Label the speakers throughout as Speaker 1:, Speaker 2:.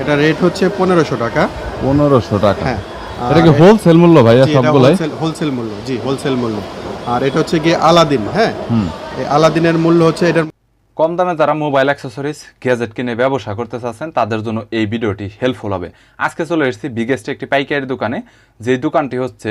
Speaker 1: এটা রেট হচ্ছে পনেরোশো টাকা।
Speaker 2: পনেরোশো টাকা।
Speaker 1: হ্যাঁ
Speaker 2: এটা কি হোলসেল মূল্য ভাইয়া
Speaker 1: এটা
Speaker 2: সবগুলাই?
Speaker 1: হোলসেল হোলসেল মূল্য জি হোলসেল মূল্য। আর এটা হচ্ছে গিয়ে আলাদিন হ্যাঁ?
Speaker 2: হুম।
Speaker 1: এই আলাদিনের মূল্য হচ্ছে এটা
Speaker 3: কম দামে যারা মোবাইল অ্যাক্সেসরিজ গ্যাজেট কিনে ব্যবসা করতে চাচ্ছেন তাদের জন্য এই ভিডিওটি হেল্পফুল হবে। আজকে চলে এসেছি বিগেস্ট একটি পাইকারি দোকানে। যে দোকানটি হচ্ছে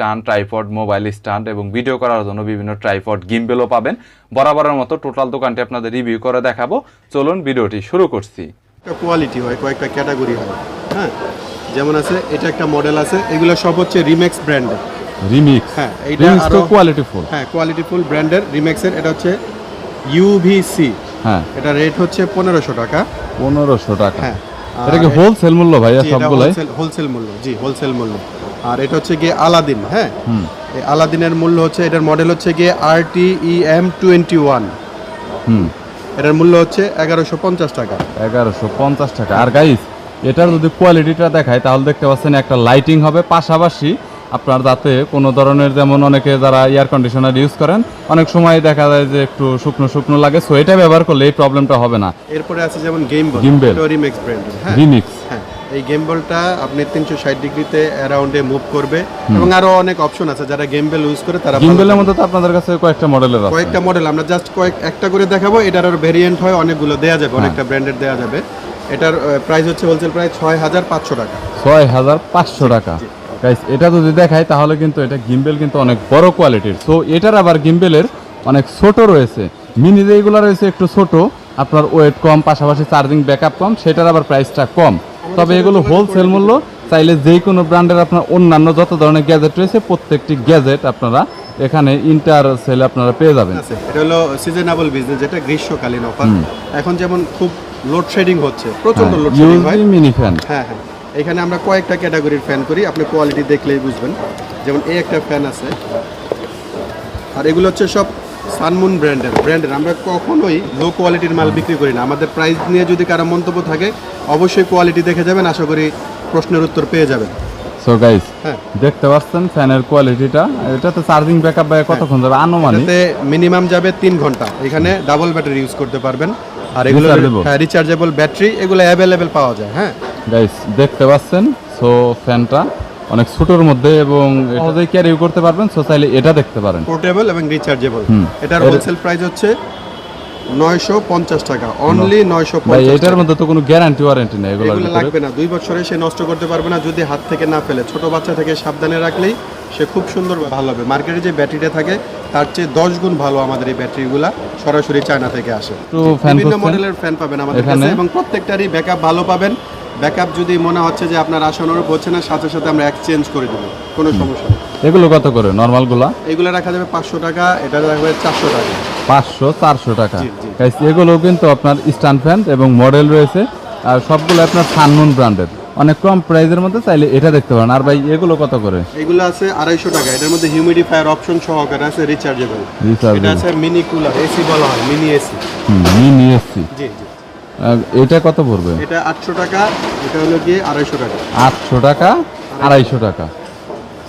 Speaker 3: stand tripod mobile stand এবং ভিডিও করার জন্য বিভিন্ন ট্রাইপড গিম্বেলও পাবেন। বরাবরের মতো টোটাল দোকানটি আপনাদের রিভিউ করে দেখাবো। চলুন ভিডিওটি শুরু করছি।
Speaker 1: কোয়ালিটি হয় কয়েকটা ক্যাটাগরি হয় হ্যাঁ? যেমন আছে এটা একটা মডেল আছে এগুলো সব হচ্ছে রিমেক্স ব্র্যান্ডের
Speaker 2: রিমিক্স
Speaker 1: হ্যাঁ, এইটা আরো-
Speaker 2: কোয়ালিটি ফুল
Speaker 1: হ্যাঁ কোয়ালিটি ফুল ব্র্যান্ডের রিমেক্সের এটা হচ্ছে ইউভিসি
Speaker 2: হ্যাঁ।
Speaker 1: এটা রেট হচ্ছে পনেরোশো টাকা।
Speaker 2: পনেরোশো টাকা।
Speaker 1: হ্যাঁ।
Speaker 2: এটা কি হোলসেল মূল্য ভাইয়া সবগুলাই?
Speaker 1: হোলসেল মূল্য জি হোলসেল মূল্য। আর এটা হচ্ছে গিয়ে আলাদিন হ্যাঁ?
Speaker 2: হুম।
Speaker 1: এই আলাদিনের মূল্য হচ্ছে এটার মডেল হচ্ছে গিয়ে R T E M twenty one
Speaker 2: হুম।
Speaker 1: এটার মূল্য হচ্ছে এগারোশো পঞ্চাশ টাকা।
Speaker 2: এগারোশো পঞ্চাশ টাকা। আর গাইস এটার যদি কোয়ালিটিটা দেখায় তাহলে দেখতে পাচ্ছেন একটা লাইটিং হবে। পাশাপাশি আপনার যাতে কোনো ধরনের যেমন অনেকে যারা এয়ার কন্ডিশনার ইউজ করেন অনেক সময় দেখা যায় যে একটু শুকনো শুকনো লাগে। সো এটা ব্যবহার করলে এই প্রবলেমটা হবে না।
Speaker 1: এরপরে আছে যেমন গেম বল
Speaker 2: Gimbal।
Speaker 1: রিমেক্স ব্র্যান্ডের হ্যাঁ?
Speaker 2: রিমিক্স
Speaker 1: হ্যাঁ। এই গেম বলটা আপনি তিনশো ষাট ডিগ্রিতে অ্যারাউন্ডে মুভ করবে। এবং আরও অনেক অপশন আছে যারা গেম বেল ইউজ করে তারা
Speaker 2: গিম্বেলের। মধ্যে তো আপনাদের কাছে কয়েকটা মডেলের আছে।
Speaker 1: কয়েকটা মডেল আমরা জাস্ট কয়েক একটা করে দেখাবো এটার আর ভেরিয়েন্ট হয় অনেকগুলো দেয়া যাবে অনেকটা ব্র্যান্ডের দেয়া যাবে। এটার প্রাইস হচ্ছে হোলসেল প্রাইস ছয় হাজার পাঁচশো টাকা।
Speaker 2: ছয় হাজার পাঁচশো টাকা। গাইস এটা যদি দেখায় তাহলে কিন্তু এটা গিম্বেল কিন্তু অনেক বড় কোয়ালিটির সো এটার আবার গিম্বেলের অনেক ছোট রয়েছে। মিনি যেগুলো রয়েছে একটু ছোট আপনার ওয়েট কম পাশাপাশি চার্জিং ব্যাকআপ কম সেটার আবার প্রাইসটা কম। তবে এগুলো হোলসেল মূল্য চাইলে যে কোনো ব্র্যান্ডের আপনার অন্যান্য যত ধরনের গ্যাজেট রয়েছে প্রত্যেকটি গ্যাজেট আপনারা এখানে ইন্টার সেলে আপনারা পেয়ে যাবেন।
Speaker 1: এটা হলো সিজনেবল বিজনেস যেটা গ্রীষ্মকালীন অফার এখন যেমন খুব লোডশেডিং হচ্ছে প্রচণ্ড লোডশেডিং হয়
Speaker 2: ইউজি মিনি ফ্যান
Speaker 1: হ্যাঁ হ্যাঁ। এখানে আমরা কয়েকটা ক্যাটাগরির ফ্যান করি আপনি কোয়ালিটি দেখলেই বুঝবেন। যেমন এই একটা ফ্যান আছে। আর এগুলো হচ্ছে সব সানমুন ব্র্যান্ডের ব্র্যান্ডের। আমরা কখনোই লো কোয়ালিটির মাল বিক্রি করি না। আমাদের প্রাইস নিয়ে যদি কারও মন্তব্য থাকে অবশ্যই কোয়ালিটি দেখে যাবেন। আশা করি প্রশ্নের উত্তর পেয়ে যাবেন।
Speaker 2: সো গাইস
Speaker 1: হ্যাঁ।
Speaker 2: দেখতে পাচ্ছেন ফ্যানের কোয়ালিটিটা এটাতে চার্জিং ব্যাকআপ ভাই কতক্ষণ যাবে? আনুমানিক।
Speaker 1: এতে মিনিমাম যাবে তিন ঘণ্টা। এখানে ডাবল ব্যাটারি ইউজ করতে পারবেন। আর এগুলো হ্যাঁ রিচার্জেবল ব্যাটারি এগুলো অ্যাভেলেবেল পাওয়া যায়। হ্যাঁ।
Speaker 2: গাইস দেখতে পাচ্ছেন? সো ফ্যানটা অনেক ছোটোর মধ্যে এবং সহজেই ক্যারি করতে পারবেন সো চাইলে এটা দেখতে পারেন।
Speaker 1: পোর্টেবল এবং রিচার্জেবল এটার হোলসেল প্রাইস হচ্ছে নয়শো পঞ্চাশ টাকা। অনলি নয়শো
Speaker 2: এটার মধ্যে তো কোনো গ্যারান্টি ওয়ারেন্টি নেই
Speaker 1: এগুলো লাগবে না। দুই বছরে সে নষ্ট করতে পারবে না যদি হাত থেকে না ফেলে। ছোট বাচ্চা থেকে সাবধানে রাখলেই সে খুব সুন্দর ভালো হবে। মার্কেটে যে ব্যাটারিটা থাকে তার চেয়ে দশ গুণ ভালো আমাদের এই ব্যাটারিগুলা সরাসরি চায়না থেকে আসে। বিভিন্ন মডেলের ফ্যান পাবেন আমাদের কাছে এবং প্রত্যেকটারই ব্যাকআপ ভালো পাবেন। ব্যাকআপ যদি মনে হচ্ছে যে আপনার আসানোর হচ্ছে না সাথে সাথে আমরা এক্সচেঞ্জ করে দেবো। কোনো সমস্যা নেই।
Speaker 2: এগুলো কত করে? নর্মালগুলা
Speaker 1: এগুলো রাখা যাবে পাঁচশো টাকা এটা রাখবে চারশো টাকা।
Speaker 2: পাঁচশো চারশো টাকা। এগুলো কিন্তু আপনার স্ট্যান্ড ফ্যান এবং মডেল রয়েছে। আর সবগুলো আপনার সানমুন ব্র্যান্ডের। অনেক কম প্রাইসের মধ্যে চাইলে এটা দেখতে পারেন। আর ভাই এগুলো কত করে?
Speaker 1: এগুলো আছে আড়াইশো টাকা। এটার মধ্যে হিউমিডিফায়ার অপশন সহকারে আছে রিচার্জেবল। এটা আছে মিনি কুলার এসি বলা হয় মিনি এসি
Speaker 2: মিনি এসি
Speaker 1: জি জি।
Speaker 2: এটা কত পড়বে?
Speaker 1: এটা আটশো টাকা এটা হলো গিয়ে আড়াইশো টাকা।
Speaker 2: আটশো টাকা আড়াইশো টাকা।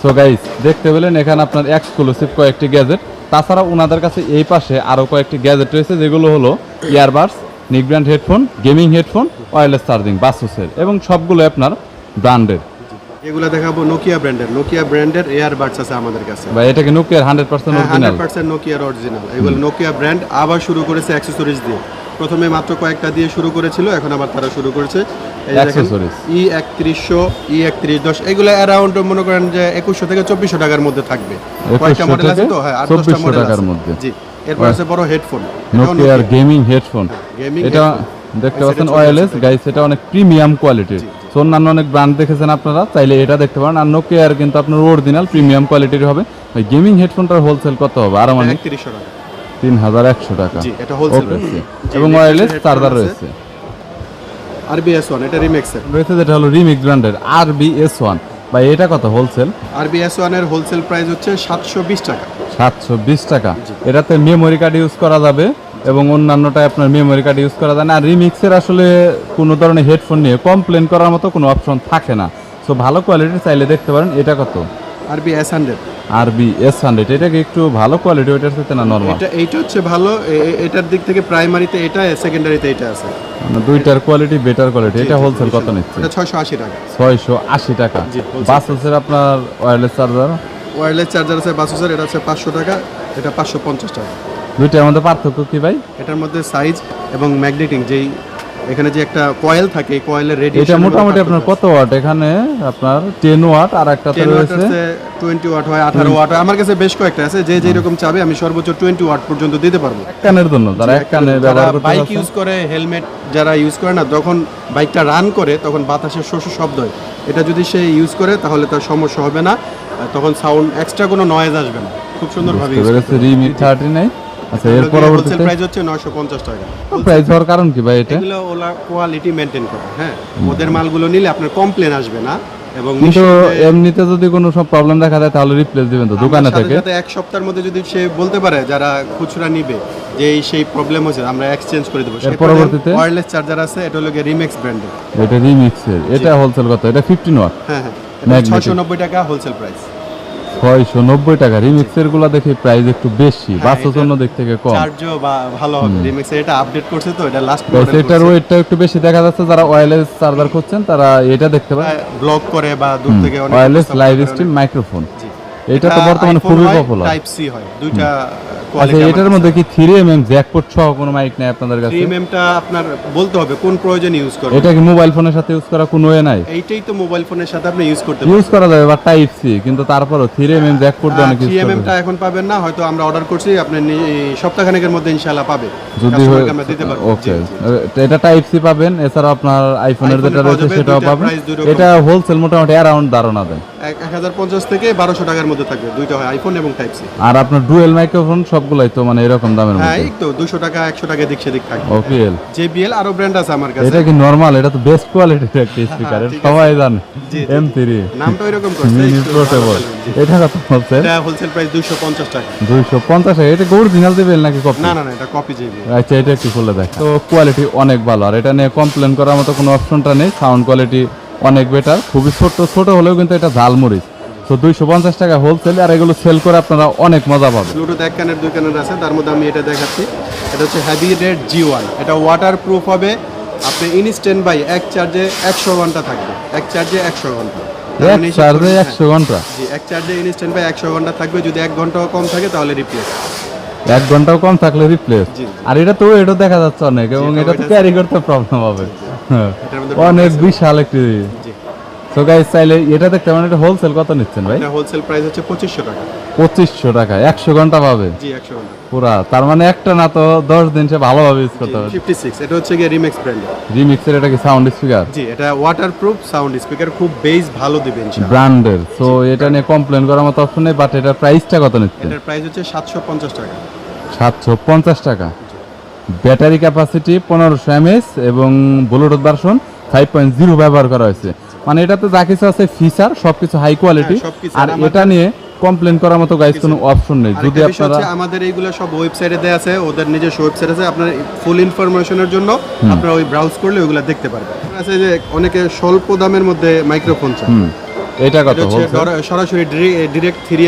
Speaker 2: সো গাইস দেখতে পেলেন এখানে আপনার এক্সক্লুসিভ কয়েকটি গ্যাজেট তাছাড়া ওনাদের কাছে এই পাশে আরও কয়েকটি গ্যাজেট রয়েছে যেগুলো হলো earbuds নিকব্র্যান্ড headphone gaming headphone wireless charging বাসুসের এবং সবগুলো আপনার ব্র্যান্ডের
Speaker 1: এগুলো দেখাবো নোকিয়া ব্র্যান্ডের নোকিয়া ব্র্যান্ডের এয়ারবাডস আছে আমাদের কাছে।
Speaker 2: বা এটা কি নোকিয়ার hundred percent
Speaker 1: hundred
Speaker 2: original
Speaker 1: percent নোকিয়ার original এগুলো নোকিয়া ব্র্যান্ড আবার শুরু করেছে অ্যাক্সেসরিজ দিয়ে। প্রথমে মাত্র কয়েকটা দিয়ে শুরু করেছিল এখন আবার তারা শুরু করেছে। ই একত্রিশশো ই একত্রিশ দশ এগুলো অ্যারাউন্ড মনে করেন যে একুশশো থেকে চব্বিশশো টাকার মধ্যে থাকবে। কয়েকটা মডেল আছে তো? হ্যাঁ আট দশটা মডেল
Speaker 2: টাকার মধ্যে।
Speaker 1: জি এরপর আছে বড় হেডফোন
Speaker 2: নোকিয়ার গেমিং হেডফোন এটা দেখতে পাচ্ছেন ওয়্যারলেস গাইস এটা অনেক প্রিমিয়াম কোয়ালিটির সো অন্যান্য অনেক ব্র্যান্ড দেখেছেন আপনারা চাইলে এটা দেখতে পারেন। আর নোকিয়ার কিন্তু আপনার অরিজিনাল প্রিমিয়াম কোয়ালিটির হবে। ওই গেমিং হেডফোনটার হোলসেল কত হবে? আরও মানে?
Speaker 1: একত্রিশশো টাকা।
Speaker 2: তিন হাজার একশো টাকা।
Speaker 1: জি, এটা। জি,
Speaker 2: এবং ওয়্যারলেস চার্জার রয়েছে।
Speaker 1: আরবিএস ওয়ান এটা রিমেক্সের
Speaker 2: রয়েছে যেটা হলো রিমিক্স ব্র্যান্ডের আর বি এস ওয়ান বা এটা কত হোলসেল
Speaker 1: আরবিএস ওয়ানের হোলসেল প্রাইস হচ্ছে সাতশো বিশ টাকা।
Speaker 2: সাতশো বিশ টাকা। এটাতে মেমোরি কার্ড ইউজ করা যাবে এবং অন্যান্যটায় আপনার মেমোরি কার্ড ইউজ করা যায় না। আর রিমিক্সের আসলে কোনো ধরনের হেডফোন নিয়ে কমপ্লেন করার মতো কোনো অপশন থাকে না। সো ভালো কোয়ালিটির চাইলে দেখতে পারেন। এটা কত?
Speaker 1: RB S hundred
Speaker 2: R B S hundred এটা কি একটু ভালো কোয়ালিটি ওইটার সাথে না নর্মাল
Speaker 1: এটা এইটা হচ্ছে ভালো এটার দিক থেকে প্রাইমারিতে এটা সেকেন্ডারিতে এটা আছে।
Speaker 2: মানে দুইটার কোয়ালিটি বেটার কোয়ালিটি এটা হোলসেল কত নিচ্ছে?
Speaker 1: এটা ছয়শো আশি টাকা।
Speaker 2: ছয়শো আশি টাকা। বাস হচ্ছে আপনার ওয়্যারলেস চার্জার
Speaker 1: ওয়্যারলেস চার্জার আছে বাসুসের এটা আছে পাঁচশো টাকা এটা পাঁচশো পঞ্চাশ টাকা।
Speaker 2: দুইটার মধ্যে পার্থক্য কি ভাই?
Speaker 1: এটার মধ্যে সাইজ এবং ম্যাগনেটিং যেই এখানে যে একটা কয়েল থাকে কয়েলের রেডি
Speaker 2: এটা মোটামুটি আপনার কত ওয়াট? এখানে আপনার টেন ওয়াট আর
Speaker 1: টেন ওয়াট
Speaker 2: রয়েছে?
Speaker 1: আছে টোয়েন্টি ওয়াট হয় আঠারো ওয়াট আমার কাছে বেশ কয়েকটা আছে যে যেরকম চাবে আমি সর্বোচ্চ টোয়েন্টি ওয়াট পর্যন্ত দিতে পারব।
Speaker 2: এক কানের জন্য যারা এক কানে ব্যবহার করতে
Speaker 1: বাইক ইউজ করে হেলমেট যারা ইউজ করে না যখন বাইকটা রান করে তখন বাতাসের শোষ শব্দ হয়। এটা যদি সে ইউজ করে তাহলে তার সমস্যা হবে না। তখন সাউন্ড এক্সট্রা কোনো নয়েজ আসবে না। খুব সুন্দরভাবে
Speaker 2: বুঝতে পেরেছি রিমি থার্টি নাইন আচ্ছা এর পরবর্তীতে?
Speaker 1: প্রাইস হচ্ছে নয়শো পঞ্চাশ টাকা।
Speaker 2: প্রাইস হওয়ার কারণ কি ভাই এটা?
Speaker 1: এগুলো ওলা কোয়ালিটি মেনটেন করে হ্যাঁ। ওদের মালগুলো নিলে আপনার কমপ্লেন আসবে না এবং
Speaker 2: কিন্তু এমনিতে যদি কোনো সব প্রবলেম দেখা যায় তাহলে রিপ্লেস দিবেন তো দোকানে থেকে?
Speaker 1: সাথে এক সপ্তাহের মধ্যে যদি সে বলতে পারে যারা খুচরা নিবে যে সেই প্রবলেম হয়েছে আমরা এক্সচেঞ্জ করে দেবো।
Speaker 2: এর পরবর্তীতে?
Speaker 1: ওয়্যারলেস চার্জার আছে এটা হলো রিমেক্স ব্র্যান্ডের
Speaker 2: এটা রিমিক্সের এটা হোলসেল কত? এটা ফিফটিন ওয়াট
Speaker 1: হ্যাঁ হ্যাঁ।
Speaker 2: Magnetic।
Speaker 1: ছয়শো নব্বই টাকা হোলসেল প্রাইস
Speaker 2: ছয়শো নব্বই টাকা। রিমিক্সেরগুলো দেখি প্রাইস একটু বেশি
Speaker 1: হ্যাঁ,
Speaker 2: জন্য
Speaker 1: এটা-
Speaker 2: দিক থেকে কম।
Speaker 1: চার্জও ভালো হবে। রিমেক্সের এটা আপডেট করছে তো এটা লাস্ট
Speaker 2: এটার ওয়েটটা একটু বেশি। দেখা যাচ্ছে যারা ওয়্যারলেস চার্জার খুঁজছেন তারা এটা দেখতে পারেন।
Speaker 1: ব্লক করে বা দূর থেকে অনেক
Speaker 2: ওয়্যারলেস লাইভ স্ট্রিম মাইক্রোফোন। এটা তো বর্তমানে খুবই পপুলার
Speaker 1: টাইপ সি হয় দুইটা
Speaker 2: আচ্ছা
Speaker 1: কোয়ালিটি
Speaker 2: এটার মধ্যে কি থ্রি এম এম জ্যাকপোর্ট সহ কোনো মাইক নেই আপনাদের কাছে?
Speaker 1: টা আপনার বলতে হবে কোন প্রয়োজন ইউজ করবেন।
Speaker 2: এটা কি মোবাইল ফোনের সাথে ইউজ করা কোনো ওয়ে নাই?
Speaker 1: এইটাই তো মোবাইল ফোনের সাথে আপনি ইউজ করতে
Speaker 2: ইউজ করা যাবে বা টাইপ সি কিন্তু তারপরও থ্রি এম এম জ্যাকপোর্ট দিয়ে অনেক ইউজ
Speaker 1: থ্রি
Speaker 2: করবে
Speaker 1: টা এখন পাবেন না হয়তো আমরা অর্ডার করছি আপনি সপ্তাহখানেকের মধ্যে ইনশাআল্লাহ পাবে।
Speaker 2: যদি
Speaker 1: কে আমরা দিতে পারব।
Speaker 2: ওকে। এটা টাইপ সি পাবেন এছাড়া আপনার আইফোনের যেটা রয়েছে সেটাও পাবেন। এটা হোলসেল মোটামুটি অ্যারাউন্ড ধারণা দেন
Speaker 1: এক হাজার পঞ্চাশ থেকে বারোশো টাকার মধ্যে থাকবে। দুইটা হয় আইফোন এবং টাইপ সি
Speaker 2: আর আপনার ডুয়েল মাইক্রোফোন সবগুলাই তো মানে এরকম দামের
Speaker 1: হ্যাঁ এই তো দুশো টাকা একশো টাকা দিক সেদিক থাকবে।
Speaker 2: ওপিএল
Speaker 1: জেবিএল আরও ব্র্যান্ড আছে আমার কাছে।
Speaker 2: এটা কি নরমাল এটা তো বেস্ট কোয়ালিটির একটা স্পিকার
Speaker 1: ঠিক
Speaker 2: সবাই জানে। এম থ্রি
Speaker 1: নামটা ওইরকম করছে
Speaker 2: মিনি পোর্টেবল এটা কত হচ্ছে
Speaker 1: এটা হোলসেল প্রাইস দুইশো পঞ্চাশ টাকা।
Speaker 2: দুইশো পঞ্চাশ এটা অরিজিনাল দেবেন নাকি কপি
Speaker 1: না না না এটা কপি জেবিএল
Speaker 2: আচ্ছা এটা একটু খুলে দেখ তো কোয়ালিটি অনেক ভালো। আর এটা নিয়ে কমপ্লেন করার মতো কোনো অপশনটা নেই। সাউন্ড কোয়ালিটি অনেক বেটার খুবই ছোট ছোট হলেও কিন্তু এটা ঝালমরিচ। তো দুইশো পঞ্চাশ টাকা হোলসেল আর এগুলো সেল করে আপনারা অনেক মজা পাবেন।
Speaker 1: ব্লুটুথ এক কানের দুই কানের আছে তার মধ্যে আমি এটা দেখাচ্ছি। এটা হচ্ছে হ্যাভি রেড জি ওয়ান এটা ওয়াটার প্রুফ হবে। আপনি ইনস্ট্যান্ট বাই এক চার্জে একশো ঘণ্টা থাকবে। এক চার্জে একশো ঘণ্টা।
Speaker 2: এক চার্জে একশো
Speaker 1: ঘণ্টা। জি এক চার্জে ইনস্ট্যান্ট বাই একশো ঘণ্টা থাকবে। যদি এক ঘন্টাও কম থাকে তাহলে রিপ্লেস
Speaker 2: এক ঘন্টাও কম থাকলে রিপ্লেস আর এটা তো এটা দেখা যাচ্ছে অনেক এবং এটা তো ক্যারি করতে প্রবলেম হবে। অনেক
Speaker 1: আছে।
Speaker 2: বিশাল একটি গাইস চাইলে এটা দেখতে মানে এটা হোলসেল কত নিচ্ছেন ভাই?
Speaker 1: এটা হোলসেল প্রাইস হচ্ছে টাকা।
Speaker 2: টাকা একশো ঘণ্টা পাবে?
Speaker 1: জি একশো ঘণ্টা।
Speaker 2: পুরা তার মানে একটা না তো দশ দিন সে ভালোভাবে ইউজ করতে
Speaker 1: এটা হচ্ছে রিমেক্স ব্র্যান্ড
Speaker 2: এটা কি সাউন্ড স্পিকার
Speaker 1: জি এটা ওয়াটার প্রুফ সাউন্ড স্পিকার খুব বেস ভালো দিবে ইনশাআল্লাহ।
Speaker 2: ব্র্যান্ডের সো এটা নিয়ে কমপ্লেন করার মতো অপশন নেই বাট প্রাইসটা কত নিচ্ছে
Speaker 1: এটার প্রাইস হচ্ছে সাতশো পঞ্চাশ টাকা।
Speaker 2: সাতশো পঞ্চাশ টাকা। ব্যাটারি ক্যাপাসিটি পনেরোশো এমএস এবং Bluetooth version five point zero ব্যবহার করা হয়েছে। মানে এটাতে যা কিছু আছে ফিচার সবকিছু হাই কোয়ালিটি
Speaker 1: হ্যাঁ,
Speaker 2: আর
Speaker 1: আর
Speaker 2: এটা নিয়ে কমপ্লেন করার মতো গাইজ কোনো অপশন নেই। যদি আপনারা
Speaker 1: আমাদের এইগুলো সব ওয়েবসাইটে দেওয়া আছে ওদের নিজস্ব ওয়েবসাইট আছে আপনার ফুল ইনফরমেশনের জন্য আপনারা ওই ব্রাউজ করলে ওইগুলো দেখতে পারবেন। আছে যে অনেকে স্বল্প দামের মধ্যে মাইক্রোফোন চায়।
Speaker 2: এটা কত
Speaker 1: এটা সরাসরি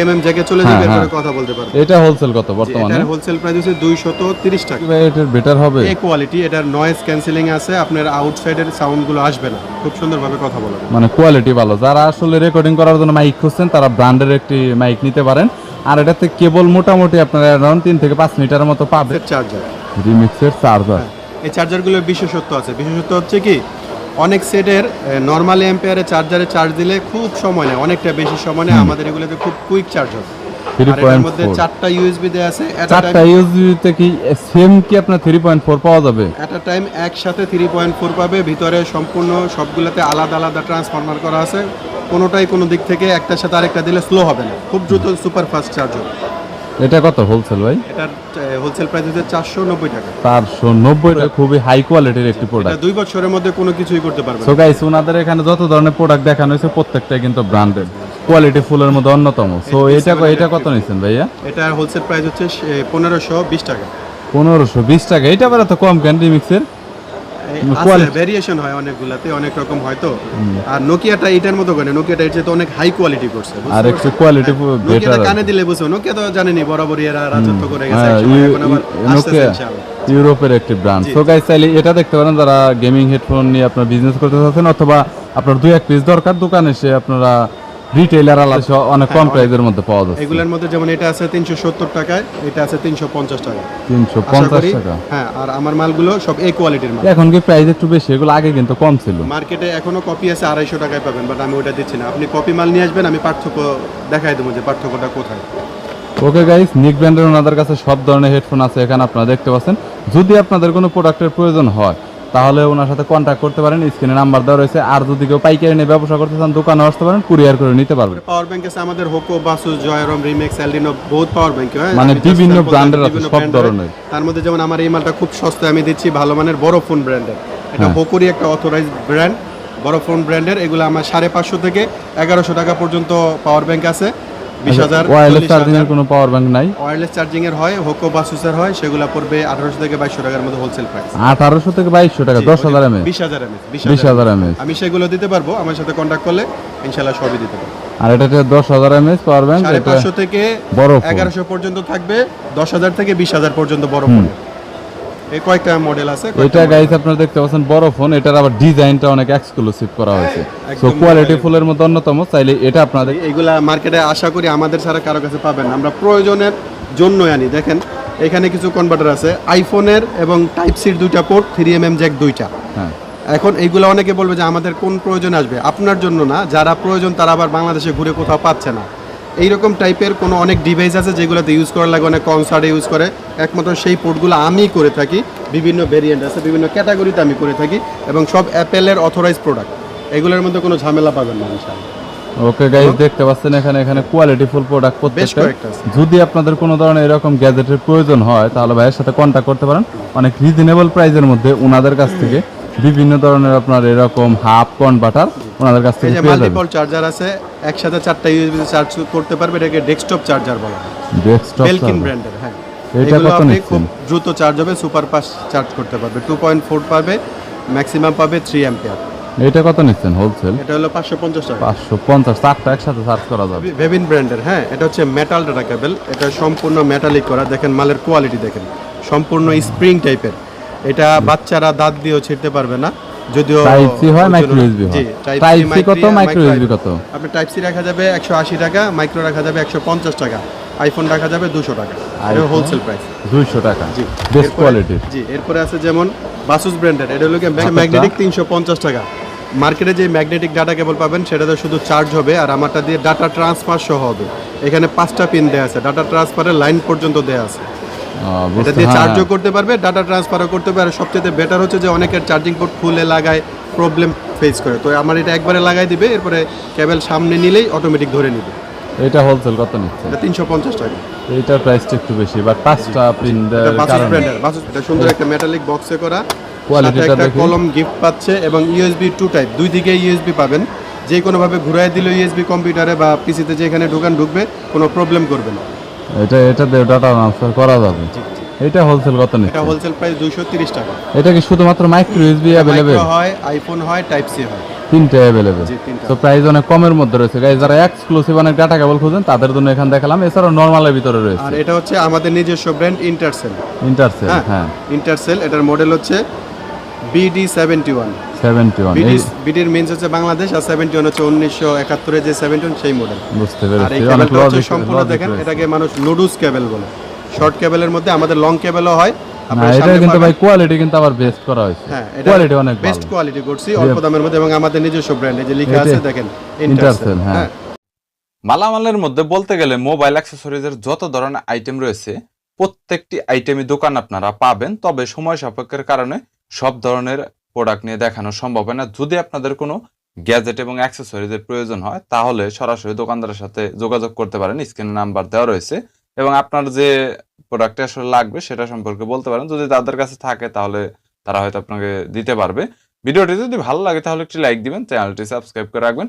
Speaker 1: এম এম জায়গায় চলে
Speaker 2: হ্যাঁ,
Speaker 1: যাবে
Speaker 2: হ্যাঁ।
Speaker 1: এরপরে কথা বলতে পারবে
Speaker 2: এটা হোলসেল কত বর্তমানে?
Speaker 1: এটার হোলসেল প্রাইস হচ্ছে দুইশত তিরিশ টাকা।
Speaker 2: ভাই, এটার বেটার হবে?
Speaker 1: এই কোয়ালিটি এটার নয়েজ ক্যান্সেলিং আছে আপনার আউটসাইডের সাউন্ডগুলো আসবে না। খুব সুন্দরভাবে কথা বলবে
Speaker 2: মানে কোয়ালিটি ভালো। যারা আসলে রেকর্ডিং করার জন্য মাইক খুঁজছেন তারা ব্র্যান্ডের একটি মাইক নিতে পারেন। আর এটাতে কেবল মোটামুটি আপনারা অ্যারাউন্ড তিন থেকে পাঁচ মিটারের মতো পাবে।
Speaker 1: চার্জার
Speaker 2: রিমিক্সের চার্জার
Speaker 1: এই চার্জারগুলোর বিশেষত্ব আছে। বিশেষত্ব হচ্ছে কি? অনেক সেটের নর্মাল এম্পেয়ারে চার্জারে চার্জ দিলে খুব সময় নেয় অনেকটা বেশি সময় নেয় আমাদের এগুলোতে খুব কুইক চার্জ হবে। মধ্যে চারটা ইউএসবি আছে
Speaker 2: চারটা ইউএসবিতে কি সেম কি আপনার থ্রি পয়েন্ট ফোর পাওয়া যাবে?
Speaker 1: আ টাইম একসাথে থ্রি পয়েন্ট ফোর পাবে ভিতরে সম্পূর্ণ সবগুলোতে আলাদা আলাদা ট্রান্সফরমার করা আছে। কোনোটাই কোনো দিক থেকে একটার সাথে আরেকটা দিলে স্লো হবে না খুব দ্রুত সুপার ফাস্ট চার্জ হবে।
Speaker 2: এটা কত হোলসেল ভাই?
Speaker 1: এটার হোলসেল প্রাইস হচ্ছে চারশো নব্বই টাকা।
Speaker 2: চারশো নব্বইটা খুবই হাই কোয়ালিটির একটি প্রোডাক্ট
Speaker 1: দুই বছরের মধ্যে কোনো কিছুই করতে পারবে
Speaker 2: সো গাইস ওনাদের এখানে যত ধরনের প্রোডাক্ট দেখানো হয়েছে প্রত্যেকটাই কিন্তু ব্র্যান্ডেড কোয়ালিটি ফুলের মধ্যে অন্যতম। সো এটা এটা কত নিচ্ছেন ভাইয়া?
Speaker 1: এটার হোলসেল প্রাইস হচ্ছে পনেরোশো বিশ টাকা।
Speaker 2: পনেরোশো বিশ টাকা। এটা বেলা তো কম রিমিক্সের quality-
Speaker 1: ভেরিয়েশন হয় অনেকগুলাতে অনেক রকম হয় তো। আর নোকিয়াটা এটার মতো করে নোকিয়াটা এর চেয়ে তো অনেক হাই কোয়ালিটি করছে
Speaker 2: আর একটু কোয়ালিটি বেটার
Speaker 1: কানে দিলে বুঝো নোকিয়া তো জানেনি বরাবরই এরা রাজত্ব করে গেছে
Speaker 2: হ্যাঁ,
Speaker 1: এখন আবার ইনশাআল্লাহ।
Speaker 2: ইউরোপের একটি ব্র্যান্ড সো গাইস চাইলে এটা দেখতে পারেন যারা গেমিং হেডফোন নিয়ে আপনার বিজনেস করতে চাচ্ছেন অথবা আপনার দুই এক পিস দরকার দোকানে এসে আপনারা রিটেইলার আলাদা অনেক কম প্রাইসের মধ্যে পাওয়া যাচ্ছে।
Speaker 1: এগুলোর মধ্যে যেমন এটা আছে তিনশো সত্তর টাকায় এটা আছে তিনশো পঞ্চাশ টাকা
Speaker 2: তিনশো পঞ্চাশ টাকা?
Speaker 1: হ্যাঁ আর আমার মালগুলো সব এ কোয়ালিটির মাল।
Speaker 2: এখন কি প্রাইস একটু বেশি? এগুলো আগে কিন্তু কম ছিল।
Speaker 1: মার্কেটে এখনও কপি আছে আড়াইশো টাকায় পাবেন বাট আমি ওটা দিচ্ছি না। আপনি কপি মাল নিয়ে আসবেন আমি পার্থক্য দেখাই দেবো যে পার্থক্যটা কোথায়।
Speaker 2: ওকে গাইস নিক ব্র্যান্ডের ওনাদের কাছে সব ধরনের হেডফোন আছে। এখানে আপনারা দেখতে পাচ্ছেন। যদি আপনাদের কোনো প্রোডাক্টের প্রয়োজন হয় তাহলে ওনার সাথে কন্ট্যাক্ট করতে পারেন স্ক্রিনে নাম্বার দেওয়া রয়েছে। আর যদি কেউ পাইকারি নিয়ে ব্যবসা করতে চান দোকানে আসতে পারেন কুরিয়ার করে নিতে পারবেন।
Speaker 1: পাওয়ার ব্যাংক আছে আমাদের হোকো বাসুস জয়রম রিমেক্স এলডিনো বহুত পাওয়ার ব্যাংক হয়?
Speaker 2: মানে বিভিন্ন
Speaker 1: দিচ্ছি,
Speaker 2: আছে, সব ধরনের।
Speaker 1: তার মধ্যে যেমন আমার এই মালটা খুব সস্তায় আমি দিচ্ছি ভালো মানের বড় ফোন ব্র্যান্ডের এটা
Speaker 2: হ্যাঁ।
Speaker 1: হোকোরই একটা অথরাইজ ব্র্যান্ড বড় ফোন ব্র্যান্ডের এগুলো আমার সাড়ে পাঁচশো থেকে এগারোশো টাকা পর্যন্ত পাওয়ার ব্যাংক আছে। বিশ হাজার
Speaker 2: ওয়্যারলেস
Speaker 1: চল্লিশ
Speaker 2: চার্জিং এর কোনো পাওয়ার ব্যাংক নাই?
Speaker 1: ওয়্যারলেস চার্জিং এর হয় হোকো বাসুসের হয় সেগুলো পড়বে আঠারোশো থেকে বাইশশো টাকার মধ্যে হোলসেল প্রাইস
Speaker 2: আঠারোশো থেকে বাইশশো টাকা দশ হাজার এম
Speaker 1: বিশ হাজার এমএ
Speaker 2: বিশ হাজার এম
Speaker 1: আমি সেগুলো দিতে পারব আমার সাথে কন্ট্যাক্ট করলে ইনশাল্লাহ সবই দিতে পারব।
Speaker 2: আর এটা হচ্ছে দশ হাজার এমএস পাওয়ার ব্যাংক
Speaker 1: সাড়ে
Speaker 2: এটা
Speaker 1: পাঁচশো থেকে
Speaker 2: বড়।
Speaker 1: এগারোশো পর্যন্ত থাকবে দশ হাজার থেকে বিশ হাজার পর্যন্ত বড় ফোন। এই কয়েকটা মডেল আছে
Speaker 2: এটা গাইস আপনারা দেখতে পাচ্ছেন বড় ফোন এটার আবার ডিজাইনটা অনেক এক্সক্লুসিভ করা হয়েছে। সো কোয়ালিটি ফুলের মধ্যে অন্যতম চাইলে এটা আপনাদের
Speaker 1: এইগুলা মার্কেটে আশা করি আমাদের ছাড়া কারও কাছে পাবেন আমরা প্রয়োজনের জন্যই আনি। দেখেন এখানে কিছু কনভার্টার আছে আইফোনের এবং টাইপ সির দুইটা port three M M jack দুইটা।
Speaker 2: হ্যাঁ।
Speaker 1: এখন এইগুলো অনেকে বলবে যে আমাদের কোন প্রয়োজন আসবে? আপনার জন্য না যারা প্রয়োজন তারা আবার বাংলাদেশে ঘুরে কোথাও পাচ্ছে না। এইরকম টাইপের কোনো অনেক ডিভাইস আছে যেগুলোতে ইউজ করার লাগে অনেক কনসার্টে ইউজ করে। একমাত্র সেই পোর্টগুলো আমি করে থাকি বিভিন্ন ভেরিয়েন্ট আছে বিভিন্ন ক্যাটাগরিতে আমি করে থাকি এবং সব অ্যাপেলের অথরাইজ প্রোডাক্ট এগুলোর মধ্যে কোনো ঝামেলা পাবেন না ইনশাআল্লাহ।
Speaker 2: ওকে গাইস দেখতে পাচ্ছেন এখানে এখানে কোয়ালিটি ফুল প্রোডাক্ট প্রত্যেকটা। যদি আপনাদের কোনো ধরনের এরকম গ্যাজেটের প্রয়োজন হয় তাহলে ভাইয়ের সাথে কন্ট্যাক্ট করতে পারেন। অনেক রিজনেবল প্রাইসের মধ্যে ওনাদের কাছ থেকে। বিভিন্ন ধরনের আপনার এরকম হাফ কনভার্টার ওনাদের কাছ থেকে পেয়ে যাবেন।
Speaker 1: মাল্টিপল চার্জার আছে একসাথে চারটা ইউএসবি চার্জ করতে পারবে এটাকে ডেস্কটপ চার্জার বলা হয়।
Speaker 2: ডেস্কটপ
Speaker 1: বেলকিন ব্র্যান্ডের হ্যাঁ।
Speaker 2: এটা কত নিচ্ছেন?
Speaker 1: খুব দ্রুত চার্জ হবে সুপার ফাস্ট চার্জ করতে পারবে। টু পয়েন্ট ফোর পাবে ম্যাক্সিমাম পাবে থ্রি অ্যাম্পিয়ার
Speaker 2: এটা কত নিচ্ছেন হোলসেল
Speaker 1: এটা হলো পাঁচশো পঞ্চাশ টাকা।
Speaker 2: পাঁচশো পঞ্চাশ চারটা একসাথে চার্জ করা যাবে।
Speaker 1: ভেবিন ব্র্যান্ডের হ্যাঁ এটা হচ্ছে মেটাল ডাটা কেবল এটা সম্পূর্ণ মেটালিক করা। দেখেন মালের কোয়ালিটি দেখেন সম্পূর্ণ স্প্রিং টাইপের এটা বাচ্চারা দাঁত দিয়েও ছিঁড়তে পারবে না যদিও
Speaker 2: টাইপ সি হয় মাইক্রো ইউএসবি হয়।
Speaker 1: C,
Speaker 2: টাইপ সি কত মাইক্রো ইউএসবি কত?
Speaker 1: আপনি টাইপ সি রাখা যাবে একশো আশি টাকা মাইক্রো রাখা যাবে একশো পঞ্চাশ টাকা আইফোন রাখা যাবে দুশো টাকা। এটা হোলসেল প্রাইস
Speaker 2: দুইশো টাকা।
Speaker 1: জি
Speaker 2: বেস্ট
Speaker 1: এরপরে-
Speaker 2: কোয়ালিটির
Speaker 1: জি এরপরে আছে যেমন বাসুস ব্র্যান্ডের এটা হলো। ম্যাগনেটিক তিনশো পঞ্চাশ টাকা। মার্কেটে যে ম্যাগনেটিক ডাটা কেবল পাবেন সেটাতে শুধু চার্জ হবে আর আমারটা দিয়ে ডাটা ট্রান্সফার সহ হবে। এখানে পাঁচটা পিন দেওয়া আছে ডাটা ট্রান্সফারের লাইন পর্যন্ত দেওয়া আছে। এটা দিয়ে
Speaker 2: হ্যাঁ।
Speaker 1: চার্জও করতে পারবে ডাটা ট্রান্সফারও করতে পারবে। আর সবচেয়ে বেটার হচ্ছে যে অনেকের চার্জিং পোর্ট খুলে লাগায় প্রবলেম ফেস করে। তো আমার এটা একবারে লাগাই দিবে এরপরে কেবল সামনে নিলেই অটোমেটিক ধরে নিবে।
Speaker 2: এটা হোলসেল কত নিচ্ছে?
Speaker 1: এটা তিনশো পঞ্চাশ টাকা।
Speaker 2: এইটার প্রাইসটা একটু বেশি বাট পাঁচটা
Speaker 1: এটা
Speaker 2: কারণে।
Speaker 1: এটা সুন্দর একটা মেটালিক বক্সে করা। একটা কলম গিফট পাচ্ছে এবং ইউএসবি টু টাইপ দুই দিকে ইউএসবি পাবেন। যে কোনো ভাবে ঘুরাই দিলে ইউএসবি কম্পিউটারে বা পিসিতে যেখানে ঢুকান ঢুকবে কোনো প্রবলেম করবে না।
Speaker 2: এটা এটা ডাটা ট্রান্সফার করা যাবে। এটা হোলসেল কত
Speaker 1: এটা হোলসেল প্রাইস দুইশো তিরিশ টাকা।
Speaker 2: এটা কি শুধুমাত্র মাইক্রো ইউএসবি অ্যাভেলেবেল
Speaker 1: হয় আইফোন হয় টাইপ সি হয়।
Speaker 2: তিনটে অ্যাভেলেবেল তো প্রাইস অনেক কমের মধ্যে রয়েছে। গাইজ যারা এক্সক্লুসিভ অনেক ডাটা কেবল খুঁজেন তাদের জন্য এখানে দেখালাম। এছাড়াও নর্মালের ভিতরে
Speaker 1: আর
Speaker 2: রয়েছে
Speaker 1: এটা হচ্ছে আমাদের নিজস্ব ব্র্যান্ড ইন্টারসেল
Speaker 2: ইন্টারসেল
Speaker 1: হ্যাঁ
Speaker 2: হ্যাঁ।
Speaker 1: ইন্টারসেল এটার মডেল হচ্ছে বিডি সেভেন্টি ওয়ান মিনস হচ্ছে বাংলাদেশ আর সেভেন্টি ওয়ান হচ্ছে উনিশশো একাত্তরে যে সেভেন্টি ওয়ান সেই মডেল
Speaker 2: বুঝতে পেরেছি। অনেক
Speaker 1: কেবলটা হচ্ছে
Speaker 2: লজিক
Speaker 1: সম্পূর্ণ দেখেন এটাকে মানুষ নুডুস কেবল বলে। শর্ট কেবলের মধ্যে আমাদের লং কেবলও হয়
Speaker 2: এটা কিন্তু ভাই কোয়ালিটি কিন্তু আবার বেস্ট করা হয়েছে।
Speaker 1: হ্যাঁ
Speaker 2: কোয়ালিটি অনেক
Speaker 1: বেস্ট কোয়ালিটি করছি অল্প দামের মধ্যে এবং আমাদের নিজস্ব ব্র্যান্ড যে লেখা আছে দেখেন ইন্টারসেল
Speaker 2: হ্যাঁ।
Speaker 1: হ্যাঁ।
Speaker 3: মালামালের মধ্যে বলতে গেলে মোবাইল অ্যাক্সেসরিজের যত ধরনের আইটেম রয়েছে প্রত্যেকটি আইটেমই দোকান আপনারা পাবেন তবে সময় সাপেক্ষের কারণে সব ধরনের প্রোডাক্ট নিয়ে দেখানো সম্ভব হয় না। যদি আপনাদের কোনো গ্যাজেট এবং অ্যাক্সেসরিজের প্রয়োজন হয়, তাহলে সরাসরি দোকানদারের সাথে যোগাযোগ করতে পারেন। স্ক্রিনে নাম্বার দেওয়া রয়েছে।
Speaker 2: এবং আপনার যে প্রোডাক্টটা আসলে লাগবে, সেটা সম্পর্কে বলতে পারেন। যদি তাদের কাছে থাকে, তাহলে তারা হয়তো আপনাকে দিতে পারবে। ভিডিওটি যদি ভালো লাগে, তাহলে একটি লাইক দিবেন, চ্যানেলটি সাবস্ক্রাইব করে রাখবেন।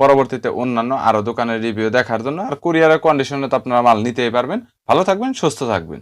Speaker 2: পরবর্তীতে অন্যান্য আরও দোকানের রিভিউ দেখার জন্য। আর কুরিয়ারের কন্ডিশনে তো আপনারা মাল নিতেই পারবেন। ভালো থাকবেন, সুস্থ থাকবেন।